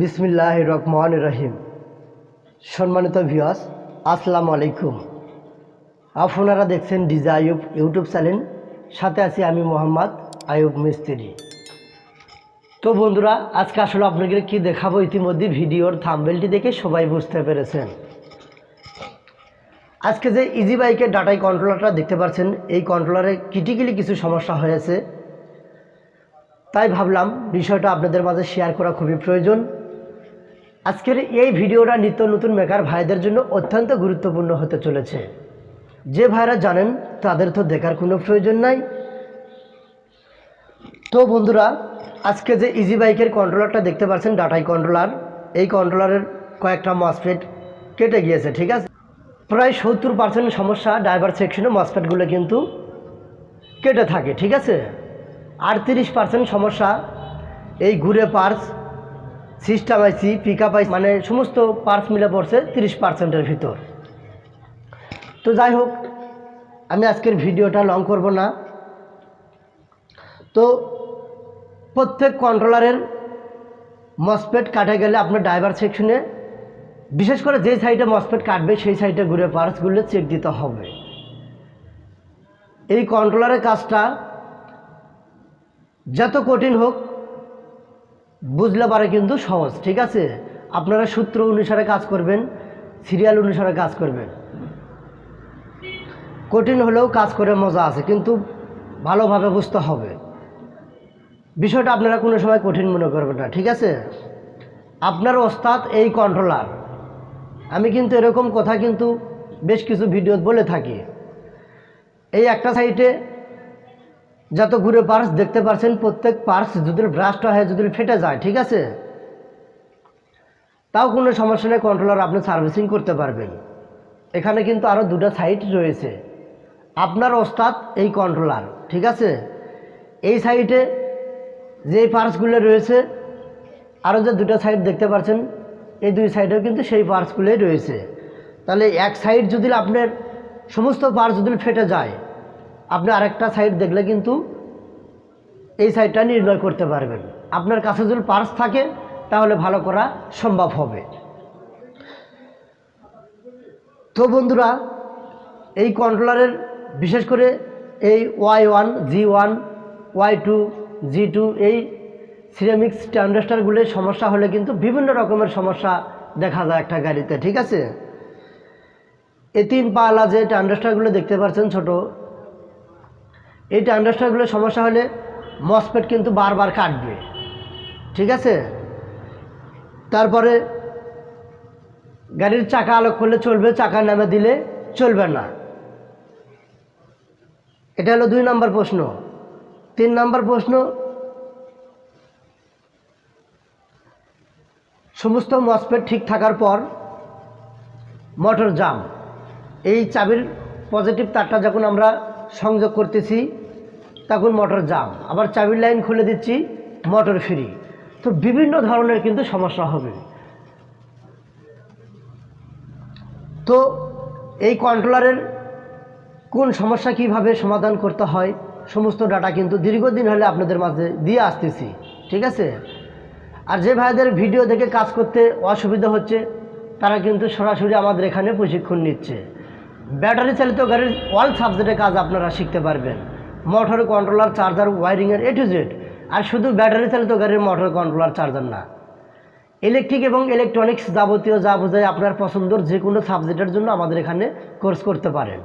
বিসমিল্লাহ রহমান রহিম। সম্মানিত ভিওয়াস আসসালামু আলাইকুম। আপনারা দেখছেন ডিজা আয়ুব ইউটিউব চ্যানেল। সাথে আছি আমি মোহাম্মদ আয়ুব মিস্ত্রি। তো বন্ধুরা, আজকে আসলে আপনাকে কি দেখাবো? ইতিমধ্যে ভিডিওর থাম্বেলটি দেখে সবাই বুঝতে পেরেছেন। আজকে যে ইজি বাইকের ডাটাই কন্ট্রোলারটা দেখতে পাচ্ছেন, এই কন্ট্রোলারে ক্রিটিক্যালি কিছু সমস্যা হয়েছে। তাই ভাবলাম বিষয়টা আপনাদের মাঝে শেয়ার করা খুবই প্রয়োজন। আজকের এই ভিডিওটা নিত্য নতুন মেকার ভাইদের জন্য অত্যন্ত গুরুত্বপূর্ণ হতে চলেছে। যে ভাইরা জানেন, তাদের তো দেখার কোনো প্রয়োজন নাই। তো বন্ধুরা, আজকে যে ইজি বাইকের কন্ট্রোলারটা দেখতে পাচ্ছেন, ডাটাই কন্ট্রোলার এই কন্ট্রোলারের কয়েকটা মসফেট কেটে গিয়েছে, ঠিক আছে? প্রায় সত্তর পার্সেন্ট সমস্যা ড্রাইভার সেকশনে মসফেটগুলো কিন্তু কেটে থাকে, ঠিক আছে? আটত্রিশ পার্সেন্ট সমস্যা এই ঘুরে purse system IC pick up IC মানে সমস্ত পার্স মিলে পড়ছে তিরিশ পার্সেন্টের ভিতর। তো যাই হোক, আমি আজকের ভিডিওটা লং করব না। তো প্রত্যেক কন্ট্রোলারের মসপেট কাটে গেলে আপনার ড্রাইভার সেকশনে বিশেষ করে যে সাইডে মসপেট কাটবে, সেই সাইডে ঘুরে পার্সগুলো চেক দিতে হবে। এই কন্ট্রোলারের কাজটা যত কঠিন হোক বুঝলে পারে কিন্তু সহজ, ঠিক আছে? আপনারা সূত্র অনুসারে কাজ করবেন, সিরিয়াল অনুসারে কাজ করবেন। কঠিন হলেও কাজ করে মজা আছে, কিন্তু ভালোভাবে বুঝতে হবে। বিষয়টা আপনারা কোনো সময় কঠিন মনে করবেন না, ঠিক আছে? আপনার ওস্তাদ এই কন্ট্রোলার আমি কিন্তু এরকম কথা কিন্তু বেশ কিছু ভিডিও বলে থাকি। এই একটা সাইটে যত ঘুরে পার্স দেখতে পারছেন, প্রত্যেক পার্স যদি ব্রাশটা হয়, যদি ফেটে যায়, ঠিক আছে? তাও কোনো সমস্যা নেই কন্ট্রোলার আপনি সার্ভিসিং করতে পারবেন। এখানে কিন্তু আরও দুটো সাইট রয়েছে। আপনার ওস্তাদ, এই কন্ট্রোলার ঠিক আছে? এই সাইটে যে পার্সগুলো রয়েছে আরও যে দুটো সাইড দেখতে পাচ্ছেন এই দুই সাইডেও কিন্তু সেই পার্সগুলোই রয়েছে। তাহলে এক সাইড যদি আপনার সমস্ত পার্স যদি ফেটে যায় আপনি আরেকটা সাইড দেখলে কিন্তু এই সাইডটা নির্ণয় করতে পারবেন। আপনার কাছে যদি পার্স থাকে, তাহলে ভালো করা সম্ভব হবে। তো বন্ধুরা, এই কন্ট্রোলারের বিশেষ করে এই Y one G one Y two G two এই সিরামিক্স ট্রান্ডাস্টারগুলির সমস্যা হলে কিন্তু বিভিন্ন রকমের সমস্যা দেখা যায় একটা গাড়িতে, ঠিক আছে? এই তিন পালা যে ট্রান্ডাস্টারগুলো দেখতে পাচ্ছেন ছোট এই ট্রান্ডাস্টারগুলোর সমস্যা হলে মসপেট কিন্তু বারবার কাটবে। ঠিক আছে? তারপরে গাড়ির চাকা আলোক করলে চলবে চাকা নামে দিলে চলবে না। এটা হলো দুই নম্বর প্রশ্ন। তিন নম্বর প্রশ্ন, সমস্ত মসপেট ঠিক থাকার পর মোটর জাম এই চাবির পজিটিভ তারটা যখন আমরা সংযোগ করতেছি তখন মোটর জাম আবার চাবির লাইন খুলে দিচ্ছি মোটর ফ্রি তো বিভিন্ন ধরনের কিন্তু সমস্যা হবে। তো এই কন্ট্রোলারের কোন সমস্যা কীভাবে সমাধান করতে হয়, সমস্ত ডাটা কিন্তু দীর্ঘদিন হলে আপনাদের মাঝে দিয়ে আসতেছি, ঠিক আছে? আর যে ভাইদের ভিডিও দেখে কাজ করতে অসুবিধা হচ্ছে, তারা কিন্তু সরাসরি আমাদের এখানে প্রশিক্ষণ নিচ্ছে। ব্যাটারি চালিত গাড়ির অল সাবজেক্টে কাজ আপনারা শিখতে পারবেন। মোটর কন্ট্রোলার চার্জার ওয়ারিংয়ের এ টু জেড আর শুধু ব্যাটারি চালিত গাড়ির মোটর কন্ট্রোলার চার্জার না। ইলেকট্রিক এবং ইলেকট্রনিক্স যাবতীয় যা বোঝায় আপনার পছন্দর যে কোনো সাবজেক্টের জন্য আমাদের এখানে কোর্স করতে পারেন।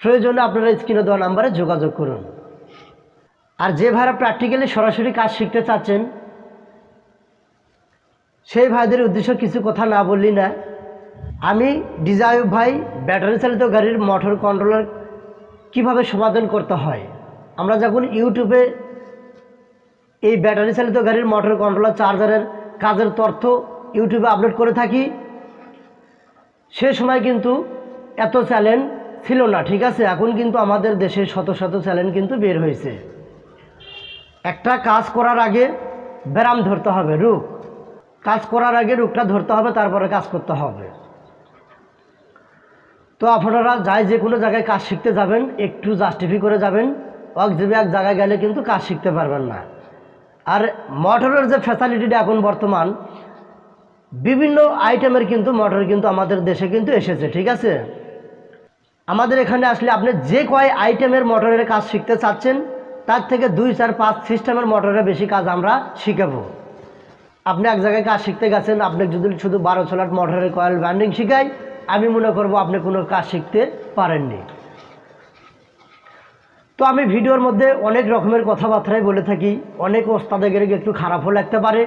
প্রয়োজনে আপনারা স্ক্রিনে দেওয়া নাম্বারে যোগাযোগ করুন। আর যে ভাইরা প্র্যাকটিক্যালি সরাসরি কাজ শিখতে চাচ্ছেন, সেই ভাইদের উদ্দেশ্য কিছু কথা না বললি না আমি ডিজায়ু ভাই ব্যাটারি চালিত গাড়ির মোটর কন্ট্রোলার কীভাবে সমাধান করতে হয়? আমরা যখন ইউটিউবে এই ব্যাটারি চালিত গাড়ির মোটর কন্ট্রোলার চার্জারের কাজের তথ্য ইউটিউবে আপলোড করে থাকি, সে সময় কিন্তু এত চ্যালেঞ্জ ছিল না, ঠিক আছে? এখন কিন্তু আমাদের দেশে শত শত চ্যালেঞ্জ কিন্তু বের হয়েছে। একটা কাজ করার আগে ব্যারাম ধরতে হবে রোগ কাজ করার আগে রোগটা ধরতে হবে, তারপরে কাজ করতে হবে। তো আপনারা যাই যে কোনো জায়গায় কাজ শিখতে যাবেন, একটু জাস্টিফি করে যাবেন। এক যাবে এক জায়গায় গেলে কিন্তু কাজ শিখতে পারবেন না। আর মোটরের যে ফ্যাসিলিটিটা এখন বর্তমান, বিভিন্ন আইটেমের কিন্তু মোটর কিন্তু আমাদের দেশে কিন্তু এসেছে, ঠিক আছে? আমাদের এখানে আসলে আপনি যে কয় আইটেমের মোটরের কাজ শিখতে চাচ্ছেন, তার থেকে দুই, চার, পাঁচ সিস্টেমের মোটরের বেশি কাজ আমরা শিখাবো। আপনি এক জায়গায় কাজ শিখতে গেছেন, আপনি যদি শুধু বারো সোলাট মোটরের কয়েল ব্যান্ডিং শিখাই আমি মনে করব আপনি কোনো কাজ শিখতে পারেননি। তো আমি ভিডিওর মধ্যে অনেক রকমের কথাবার্তাই বলে থাকি। অনেক ওস্তাদের একটু খারাপও লাগতে পারে।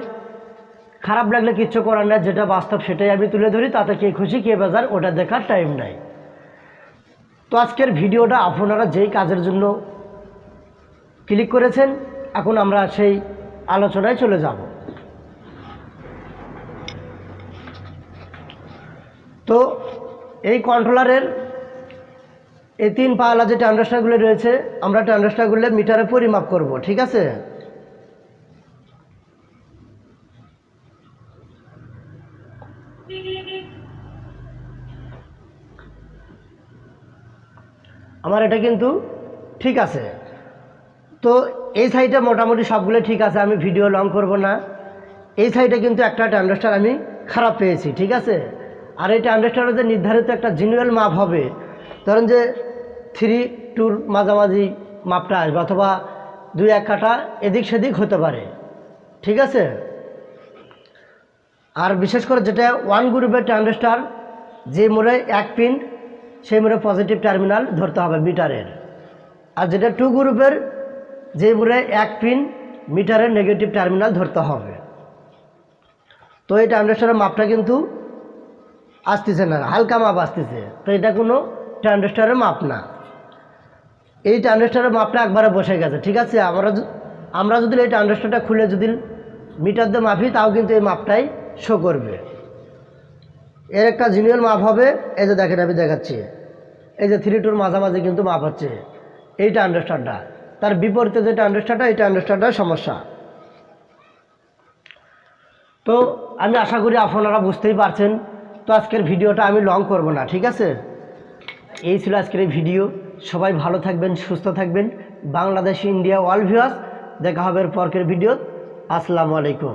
খারাপ লাগলে কিচ্ছু করার না যেটা বাস্তব সেটাই আমি তুলে ধরি, তাতে কে খুশি, কে বাজার, ওটা দেখার টাইম নাই। তো আজকের ভিডিওটা আপনারা যেই কাজের জন্য ক্লিক করেছেন, এখন আমরা সেই আলোচনায় চলে যাব তো এই কন্ট্রোলারের এই তিন পাওয়ালা যে ট্রান্ডাস্টারগুলো রয়েছে, আমরা ট্রান্ডাস্টারগুলো মিটারে পরিমাপ করব, ঠিক আছে? আমার এটা কিন্তু ঠিক আছে। তো এই সাইডে মোটামুটি সবগুলো ঠিক আছে, আমি ভিডিও লং করব না। এই সাইডে কিন্তু একটা ট্রান্ডাস্টার আমি খারাপ পেয়েছি, ঠিক আছে? আর এই ট্রান্ডাস্টারের যে নির্ধারিত একটা জিনুয়াল মাপ হবে। ধরেন যে থ্রি টুর মাঝামাঝি মাপটা আসবে অথবা দুই এক কাটা এদিক সেদিক হতে পারে। ঠিক আছে? আর বিশেষ করে যেটা ওয়ান গ্রুপের ট্রানজিস্টার যে মোড়ে এক পিন সেই মোড়ে পজিটিভ টার্মিনাল ধরতে হবে মিটারের আর যেটা টু গ্রুপের যে মোড়ে এক পিন মিটারের নেগেটিভ টার্মিনাল ধরতে হবে। তো এই ট্রানজিস্টারের মাপটা কিন্তু আসতেছে না, হালকা মাপ আসতেছে। তো এটা কোনো ট্রানজিস্টারের মাপ না। এই ট্রানজিস্টারের মাপটা একবারে বসে গেছে, ঠিক আছে? আমরা আমরা যদি এই ট্রানজিস্টারটা খুলে যদি মিটার দিয়ে মাপি, তাও কিন্তু এই মাপটাই শো করবে। এর একটা জিনিয়াল মাপ হবে, এই যে দেখেন আমি দেখাচ্ছি। এই যে থ্রি টুর মাঝামাঝি কিন্তু মাপ হচ্ছে এই ট্রানজিস্টারটা। তার বিপরীতে যে ট্রানজিস্টারটা, এই ট্রানজিস্টারটার সমস্যা। তো আমি আশা করি আপনারা বুঝতেই পারছেন তো আজকের ভিডিওটা আমি লং করব না, ঠিক আছে? এই ছিল আজকের এই ভিডিও। সবাই ভালো থাকবেন, সুস্থ থাকবেন। বাংলাদেশ ইন্ডিয়া ওয়ার্ল্ড ভিউয়ার্স দেখা হবে পরকের ভিডিও আসসালামু আলাইকুম।